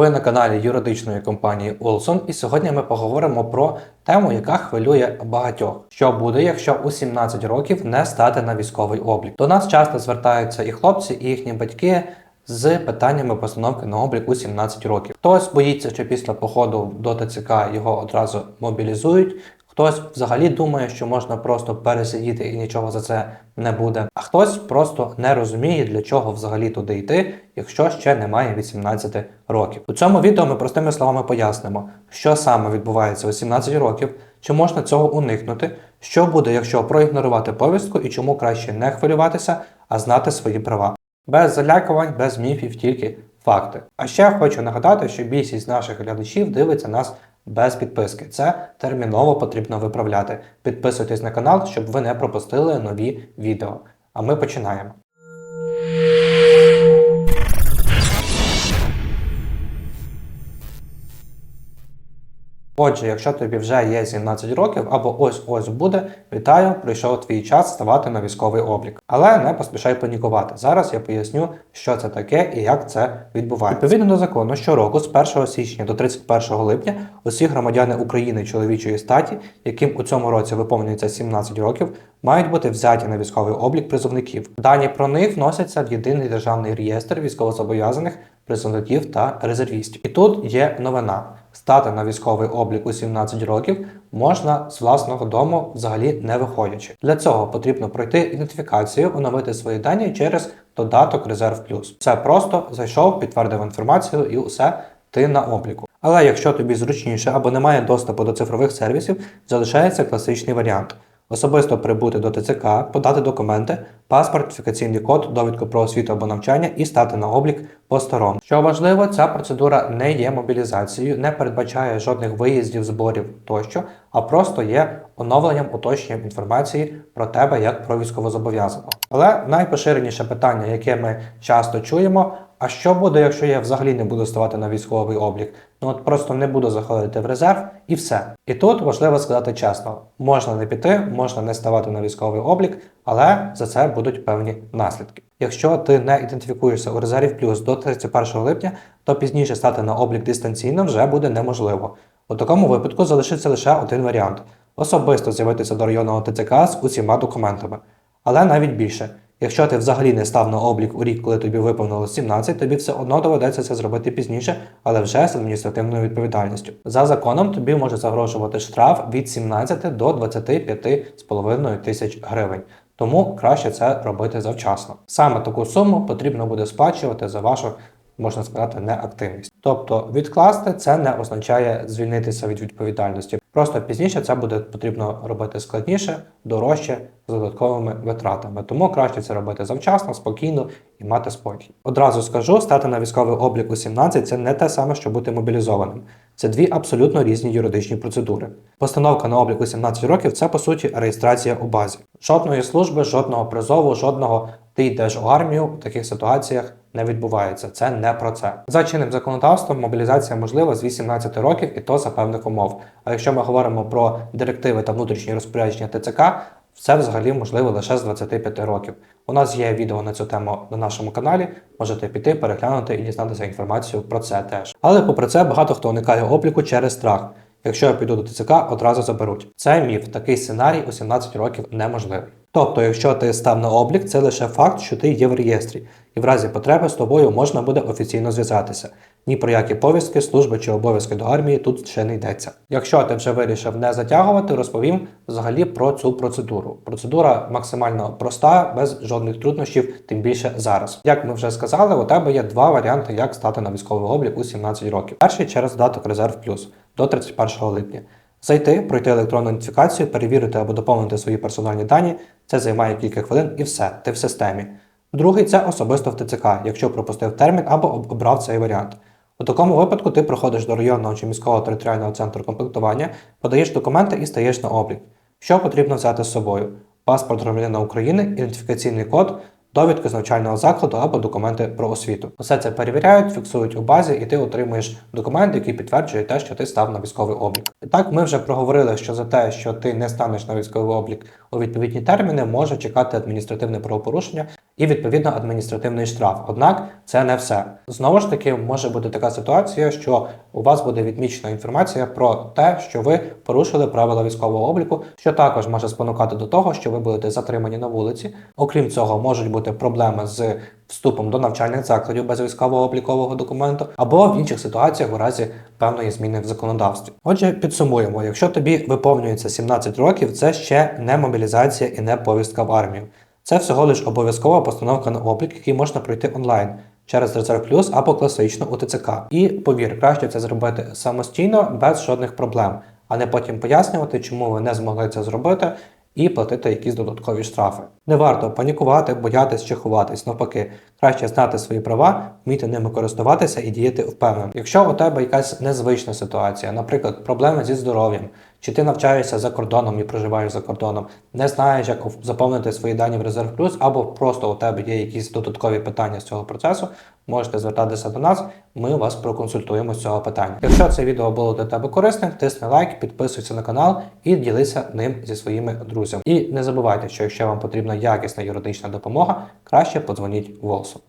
Ви на каналі юридичної компанії Олсон, і сьогодні ми поговоримо про тему, яка хвилює багатьох. Що буде, якщо у 17 років не стати на військовий облік? До нас часто звертаються і хлопці, і їхні батьки з питаннями постановки на облік у 17 років. Хтось боїться, що після походу до ТЦК його одразу мобілізують. Хтось взагалі думає, що можна просто пересидіти і нічого за це не буде. А хтось просто не розуміє, для чого взагалі туди йти, якщо ще немає 18 років. У цьому відео ми простими словами пояснимо, що саме відбувається у 17 років, чи можна цього уникнути, що буде, якщо проігнорувати повістку і чому краще не хвилюватися, а знати свої права. Без залякувань, без міфів, тільки факти. А ще хочу нагадати, що більшість наших глядачів дивиться нас без підписки. Це терміново потрібно виправляти. Підписуйтесь на канал, щоб ви не пропустили нові відео. А ми починаємо. Отже, якщо тобі вже є 17 років або ось-ось буде, вітаю, прийшов твій час ставати на військовий облік. Але не поспішай панікувати. Зараз я поясню, що це таке і як це відбувається. Відповідно до закону, щороку з 1 січня до 31 липня усі громадяни України чоловічої статі, яким у цьому році виповнюється 17 років, мають бути взяті на військовий облік призовників. Дані про них вносяться в єдиний державний реєстр військовозобов'язаних призовників та резервістів. І тут є новина. Стати на військовий облік у 17 років можна з власного дому взагалі не виходячи. Для цього потрібно пройти ідентифікацію, оновити свої дані через додаток Резерв Плюс. Це просто зайшов, підтвердив інформацію і усе ти на обліку. Але якщо тобі зручніше або немає доступу до цифрових сервісів, залишається класичний варіант. Особисто прибути до ТЦК, подати документи, паспорт, ідентифікаційний код, довідку про освіту або навчання і стати на облік по-старому. Що важливо, ця процедура не є мобілізацією, не передбачає жодних виїздів, зборів тощо, а просто є оновленням, уточненням інформації про тебе як про військовозобов'язаного. Але найпоширеніше питання, яке ми часто чуємо. А що буде, якщо я взагалі не буду ставати на військовий облік? Ну от просто не буду заходити в резерв і все. І тут важливо сказати чесно: можна не піти, можна не ставати на військовий облік, але за це будуть певні наслідки. Якщо ти не ідентифікуєшся у резерві плюс до 31 липня, то пізніше стати на облік дистанційно вже буде неможливо. У такому випадку залишиться лише один варіант: особисто з'явитися до районного ТЦК з усіма документами. Але навіть більше. Якщо ти взагалі не став на облік у рік, коли тобі виповнило 17, тобі все одно доведеться це зробити пізніше, але вже з адміністративною відповідальністю. За законом тобі може загрожувати штраф від 17 до 25,5 тисяч гривень. Тому краще це робити завчасно. Саме таку суму потрібно буде сплачувати за вашу. Можна сказати, неактивність. Тобто відкласти це не означає звільнитися від відповідальності. Просто пізніше це буде потрібно робити складніше, дорожче, з додатковими витратами. Тому краще це робити завчасно, спокійно і мати спокій. Одразу скажу, стати на військовий облік у 17 це не те саме, що бути мобілізованим. Це дві абсолютно різні юридичні процедури. Постановка на облік у 17 років це по суті реєстрація у базі. Жодної служби, жодного призову, жодного ти йдеш у армію в таких ситуаціях не відбувається. Це не про це. За чинним законодавством мобілізація можлива з 18 років і то за певних умов. А якщо ми говоримо про директиви та внутрішні розпорядження ТЦК, це взагалі можливо лише з 25 років. У нас є відео на цю тему на нашому каналі. Можете піти, переглянути і дізнатися інформацію про це теж. Але попри це багато хто уникає обліку через страх. Якщо я піду до ТЦК, одразу заберуть. Це міф. Такий сценарій у 17 років неможливий. Тобто, якщо ти став на облік, це лише факт, що ти є в реєстрі, і в разі потреби з тобою можна буде офіційно зв'язатися. Ні про які повістки, служби чи обов'язки до армії тут ще не йдеться. Якщо ти вже вирішив не затягувати, розповім взагалі про цю процедуру. Процедура максимально проста, без жодних труднощів, тим більше зараз. Як ми вже сказали, у тебе є два варіанти, як стати на військовий облік у 17 років. Перший через додаток Резерв Плюс до 31 липня. Зайти, пройти електронну ідентифікацію, перевірити або доповнити свої персональні дані. Це займає кілька хвилин і все, ти в системі. Другий це особисто в ТЦК, якщо пропустив термін або обрав цей варіант. У такому випадку ти приходиш до районного чи міського територіального центру комплектування, подаєш документи і стаєш на облік. Що потрібно взяти з собою? Паспорт громадянина України, ідентифікаційний код, довідки з навчального закладу або документи про освіту. Усе це перевіряють, фіксують у базі, і ти отримуєш документ, який підтверджує те, що ти став на військовий облік. І так, ми вже проговорили, що за те, що ти не станеш на військовий облік у відповідні терміни може чекати адміністративне правопорушення і відповідно адміністративний штраф. Однак це не все. Знову ж таки, може бути така ситуація, що у вас буде відмічена інформація про те, що ви порушили правила військового обліку, що також може спонукати до того, що ви будете затримані на вулиці. Окрім цього, можуть бути проблеми з вступом до навчальних закладів без військово-облікового документу або в інших ситуаціях у разі певної зміни в законодавстві. Отже, підсумуємо: якщо тобі виповнюється 17 років, це ще не мобілізація і не повістка в армію. Це всього лиш обов'язкова постановка на облік, який можна пройти онлайн через Резерв Плюс або класично у ТЦК. І повір, краще це зробити самостійно без жодних проблем, а не потім пояснювати, чому ви не змогли це зробити. І платити якісь додаткові штрафи. Не варто панікувати, боятись чи ховатись. Навпаки, краще знати свої права, вміти ними користуватися і діяти впевнено. Якщо у тебе якась незвична ситуація, наприклад, проблеми зі здоров'ям, чи ти навчаєшся за кордоном і проживаєш за кордоном, не знаєш, як заповнити свої дані в Резерв Плюс, або просто у тебе є якісь додаткові питання з цього процесу, можете звертатися до нас, ми вас проконсультуємо з цього питання. Якщо це відео було для тебе корисним, тисни лайк, підписуйся на канал і ділися ним зі своїми друзями. І не забувайте, що якщо вам потрібна якісна юридична допомога, краще подзвоніть Волсу.